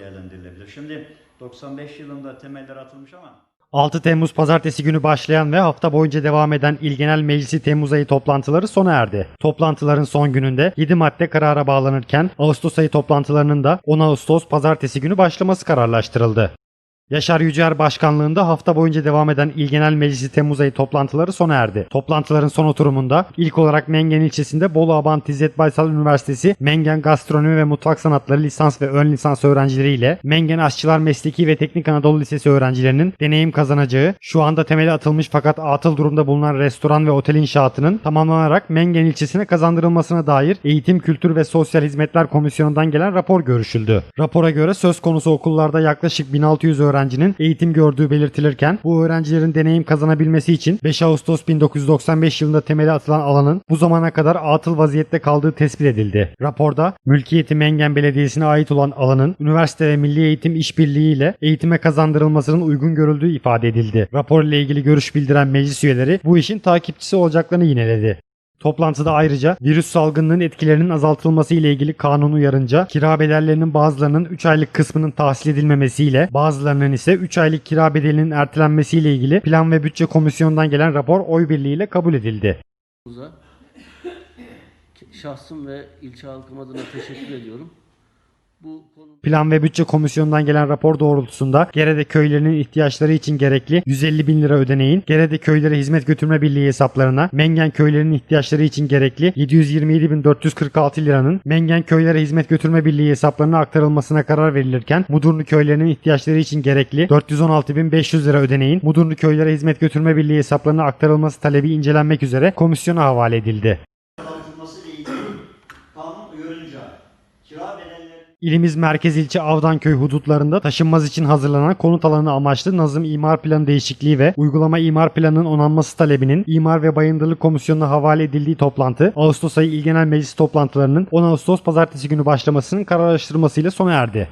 değerlendirilebilir. Şimdi 95 yılında temeller atılmış ama 6 Temmuz pazartesi günü başlayan ve hafta boyunca devam eden İl Genel Meclisi Temmuz ayı toplantıları sona erdi. Toplantıların son gününde 7 madde karara bağlanırken Ağustos ayı toplantılarının da 10 Ağustos pazartesi günü başlaması kararlaştırıldı. Yaşar Yücel Başkanlığında hafta boyunca devam eden İl Genel Meclisi Temmuz ayı toplantıları sona erdi. Toplantıların son oturumunda ilk olarak Mengen ilçesinde Bolu Abant İzzet Baysal Üniversitesi Mengen Gastronomi ve Mutfak Sanatları lisans ve ön lisans öğrencileriyle Mengen Aşçılar Mesleki ve Teknik Anadolu Lisesi öğrencilerinin deneyim kazanacağı, şu anda temeli atılmış fakat atıl durumda bulunan restoran ve otel inşaatının tamamlanarak Mengen ilçesine kazandırılmasına dair Eğitim, Kültür ve Sosyal Hizmetler Komisyonu'ndan gelen rapor görüşüldü. Rapora göre söz konusu okullarda yaklaşık 1600 öğrencinin eğitim gördüğü belirtilirken bu öğrencilerin deneyim kazanabilmesi için 5 Ağustos 1995 yılında temeli atılan alanın bu zamana kadar atıl vaziyette kaldığı tespit edildi. Raporda mülkiyeti Mengen Belediyesi'ne ait olan alanın üniversite ve milli eğitim işbirliği ile eğitime kazandırılmasının uygun görüldüğü ifade edildi. Rapor ile ilgili görüş bildiren meclis üyeleri bu işin takipçisi olacaklarını yineledi. Toplantıda ayrıca virüs salgınının etkilerinin azaltılması ile ilgili kanun uyarınca kira bedellerinin bazılarının 3 aylık kısmının tahsil edilmemesiyle bazılarının ise 3 aylık kira bedelinin ertelenmesiyle ilgili Plan ve Bütçe Komisyonu'ndan gelen rapor oy birliğiyle kabul edildi. Şahsım ve ilçe halkım adına teşekkür ediyorum. Plan ve Bütçe Komisyonu'ndan gelen rapor doğrultusunda Gerede köylerinin ihtiyaçları için gerekli 150 bin lira ödeneğin Gerede köylere hizmet götürme birliği hesaplarına Mengen köylerinin ihtiyaçları için gerekli 727.446 liranın Mengen köylere hizmet götürme birliği hesaplarına aktarılmasına karar verilirken Mudurnu köylerinin ihtiyaçları için gerekli 416.500 lira ödeneğin Mudurnu köylere hizmet götürme birliği hesaplarına aktarılması talebi incelenmek üzere komisyona havale edildi. Kira bedelleri... İlimiz merkez ilçe Avdanköy hudutlarında taşınmaz için hazırlanan konut alanı amaçlı Nazım İmar Planı Değişikliği ve Uygulama İmar Planı'nın onanması talebinin İmar ve Bayındırlık Komisyonu'na havale edildiği toplantı Ağustos ayı İl Genel Meclis toplantılarının 10 Ağustos pazartesi günü başlamasının kararlaştırılmasıyla sona erdi.